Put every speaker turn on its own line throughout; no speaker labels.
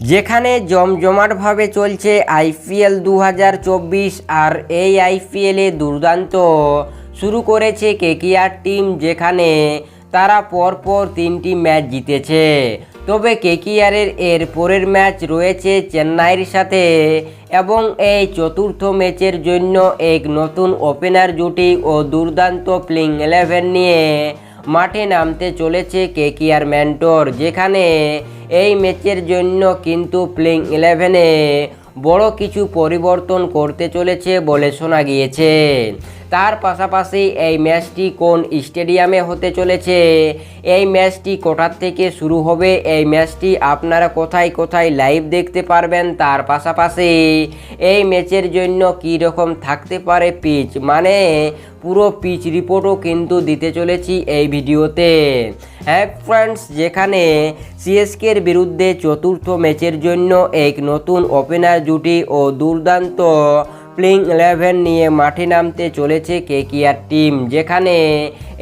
যেখানে জমজমাটভাবে চলছে আইপিএল দু হাজার চব্বিশ আর এই আইপিএলে দুর্দান্ত। শুরু করেছে কেকিআর টিম যেখানে তারা পরপর তিনটি ম্যাচ জিতেছে। তবে কেকিআরের এর পরের ম্যাচ রয়েছে চেন্নাইয়ের সাথে এবং এই চতুর্থ ম্যাচের জন্য এক নতুন ওপেনার জুটি ও দুর্দান্ত প্লেইং ইলেভেন নিয়ে মাঠে নামতে চলেছে কেকিআর ম্যান্টোর যেখানে এই ম্যাচের জন্য কিন্তু প্লেইং ইলেভেনে বড় কিছু পরিবর্তন করতে চলেছে বলে শোনা গিয়েছে। তার পাশাপাশি এই ম্যাচটি কোন স্টেডিয়ামে হতে চলেছে? এই ম্যাচটি কোটার থেকে শুরু হবে? এই ম্যাচটি আপনারা কোথায় কোথায় লাইভ দেখতে পারবেন? তার পাশাপাশি এই ম্যাচের জন্য কী রকম থাকতে পারে পিচ মানে পুরো পিচ রিপোর্টও কিন্তু দিতে চলেছি এই ভিডিওতে। হ্যাঁ ফ্রেন্ডস যেখানে সিএসকের বিরুদ্ধে চতুর্থ ম্যাচের জন্য এক নতুন ওপেনার জুটি ও দুর্দান্ত প্লেইং ইলেভেন নিয়ে মাঠে নামতে চলেছে কেকিআর টিম যেখানে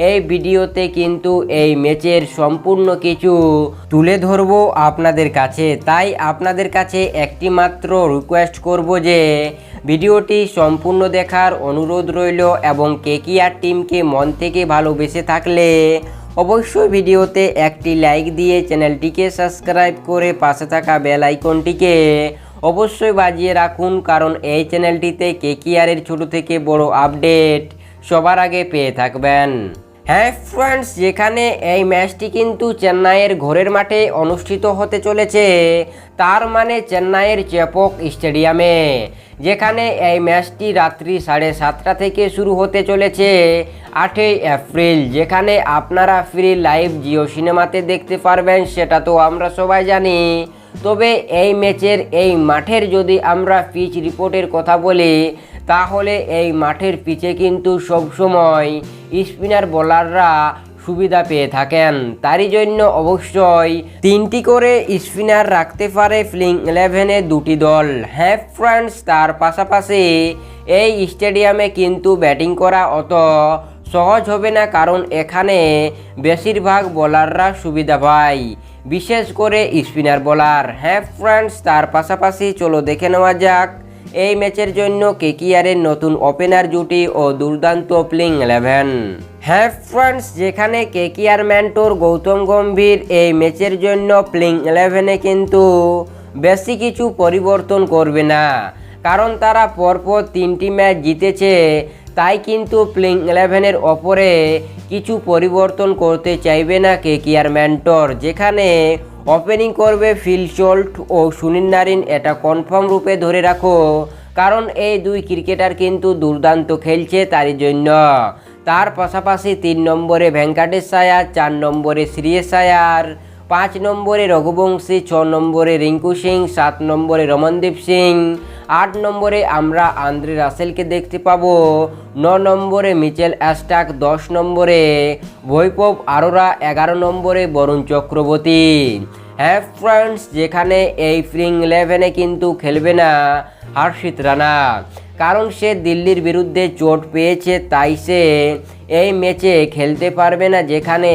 এই ভিডিওতে কিন্তু এই ম্যাচের সম্পূর্ণ কিছু তুলে ধরবো আপনাদের কাছে। তাই আপনাদের কাছে একটি মাত্র রিকোয়েস্ট করব যে, ভিডিওটি সম্পূর্ণ দেখার অনুরোধ রইল এবং কেকিআর টিমকে মন থেকে ভালোবেসে থাকলে অবশ্যই ভিডিওতে একটি লাইক দিয়ে চ্যানেলটিকে সাবস্ক্রাইব করে পাশে থাকা বেল আইকনটিকে অবশ্যই বাজিয়ে রাখুন, কারণ এই চ্যানেলটিতে কেকিআরের ছোট থেকে বড় আপডেট সবার আগে পেয়ে থাকবেন। হ্যাঁ ফ্রেন্ডস, যেখানে এই ম্যাচটি কিন্তু চেন্নাইয়ের ঘরের মাঠে অনুষ্ঠিত হতে চলেছে। তার মানে চেন্নাইয়ের চেপক স্টেডিয়ামে, যেখানে এই ম্যাচটি রাত্রি সাড়ে সাতটা থেকে শুরু হতে চলেছে আটই এপ্রিল। যেখানে আপনারা ফ্রি লাইভ জিও সিনেমাতে দেখতে পারবেন, সেটা তো আমরা সবাই জানি। তবে এই ম্যাচের এই মাঠের যদি আমরা পিচ রিপোর্টের কথা বলি তাহলে এই মাঠের পিচে কিন্তু সবসময় স্পিনার, বোলাররা সুবিধা পেয়ে থাকেন। তারই জন্য অবশ্যই তিনটি করে স্পিনার রাখতে পারে ফ্লিং ইলেভেনে দুটি দল। হ্যাঁ ফ্রেন্ডস, তার পাশাপাশি এই স্টেডিয়ামে কিন্তু ব্যাটিং করা অত সহজ হবে না, কারণ এখানে বেশিরভাগ বোলাররা সুবিধা পায়, বিশেষ করে স্পিনার, বোলার। হ্যাঁ ফ্রেন্ডস, তার পাশাপাশি চলো দেখে নেওয়া যাক এই ম্যাচের জন্য কেকিআরের নতুন ওপেনার জুটি ও দুর্দান্ত প্লেইং ইলেভেন। হ্যাঁ ফ্রেন্ডস, যেখানে কেকিআর ম্যান্টোর গৌতম গম্ভীর এই ম্যাচের জন্য প্লেইং ইলেভেনে কিন্তু বেশি কিছু পরিবর্তন করবে না। কারণ তারা পরপর তিনটি ম্যাচ জিতেছে, তাই কিন্তু প্লেইং ইলেভেনের ওপরে কিছু পরিবর্তন করতে চাইবে না কেকিআর ম্যান্টর যেখানে ওপেনিং করবে ফিল চোল্ট ও সুনীল নারিন, এটা কনফার্ম রূপে ধরে রাখো, কারণ এই দুই ক্রিকেটার কিন্তু দুর্দান্ত খেলছে তারই জন্য। তার পাশাপাশি তিন নম্বরে ভেঙ্কাটেশ সায়ার, চার নম্বরে শ্রেয়স সায়ার। পাঁচ নম্বরে রঘুবংশী, ছ নম্বরে রিঙ্কু সিং, সাত নম্বরে রমনদীপ সিং, আট নম্বরে আমরা আন্দ্রে রাসেলকে দেখতে পাবো, ন নম্বরে মিচেল অ্যাস্টাক, দশ নম্বরে বৈভব আরোরা, এগারো নম্বরে বরুণ চক্রবর্তী। হ্যাঁ ফ্রেন্ডস যেখানে এই ফ্রিং ইলেভেনে কিন্তু খেলবে না হর্ষিত রানা। কারণ সে দিল্লির বিরুদ্ধে চোট পেয়েছে, তাই সে এই ম্যাচে খেলতে পারবে না, যেখানে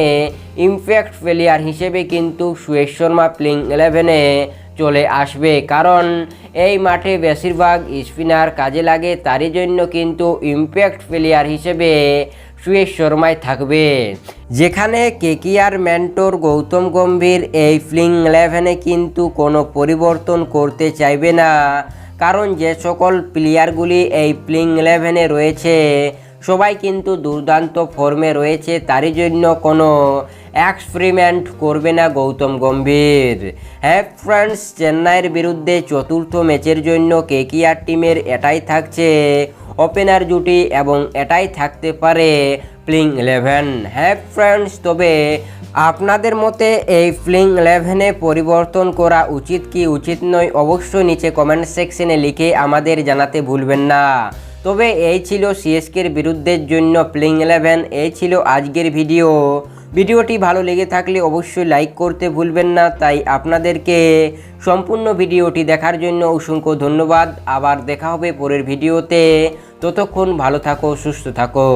ইমপ্যাক্ট প্লেয়ার হিসেবে কিন্তু সুয়েশ শর্মা প্লেইং ইলেভেনে চলে আসবে। কারণ এই মাঠে বেশিরভাগ স্পিনার কাজে লাগে, তারই জন্য কিন্তু ইমপ্যাক্ট প্লেয়ার হিসেবে সুয়েশ শর্মায় থাকবে। যেখানে কেকিআর ম্যান্টোর গৌতম গম্ভীর এই ফ্লিং ইলেভেনে কিন্তু কোনো পরিবর্তন করতে চাইবে না। কারণ যে সকল প্লেয়ারগুলি এই প্লিং ইলেভেনে রয়েছে, সবাই কিন্তু দুর্দান্ত ফর্মে রয়েছে, তারই জন্য কোনো এক্সপেরিমেন্ট করবে না গৌতম গম্ভীর। হ্যাঁ ফ্রেন্ডস চেন্নাইয়ের বিরুদ্ধে চতুর্থ ম্যাচের জন্য কেকিআর টিমের এটাই থাকছে। ওপেনার জুটি এবং এটাই থাকতে পারে। প্লিং ইলেভেন হ্যাঁ ফ্রেন্ডস তবে আপনাদের মতে এই ফ্লিং ইলেভেনে পরিবর্তন করা উচিত কি উচিত নয়, অবশ্যই নিচে কমেন্ট সেকশনে লিখে আমাদের জানাতে ভুলবেন না। তবে এই ছিল সিএসকের বিরুদ্ধের জন্য প্লেইং ইলেভেন এই ছিল আজকের ভিডিও ভিডিওটি ভালো লেগে থাকলে অবশ্যই লাইক করতে ভুলবেন না, তাই আপনাদেরকে সম্পূর্ণ ভিডিওটি দেখার জন্য অসংখ্য ধন্যবাদ। আবার দেখা হবে পরের ভিডিওতে। ততক্ষণ ভালো থাকো, সুস্থ থাকো।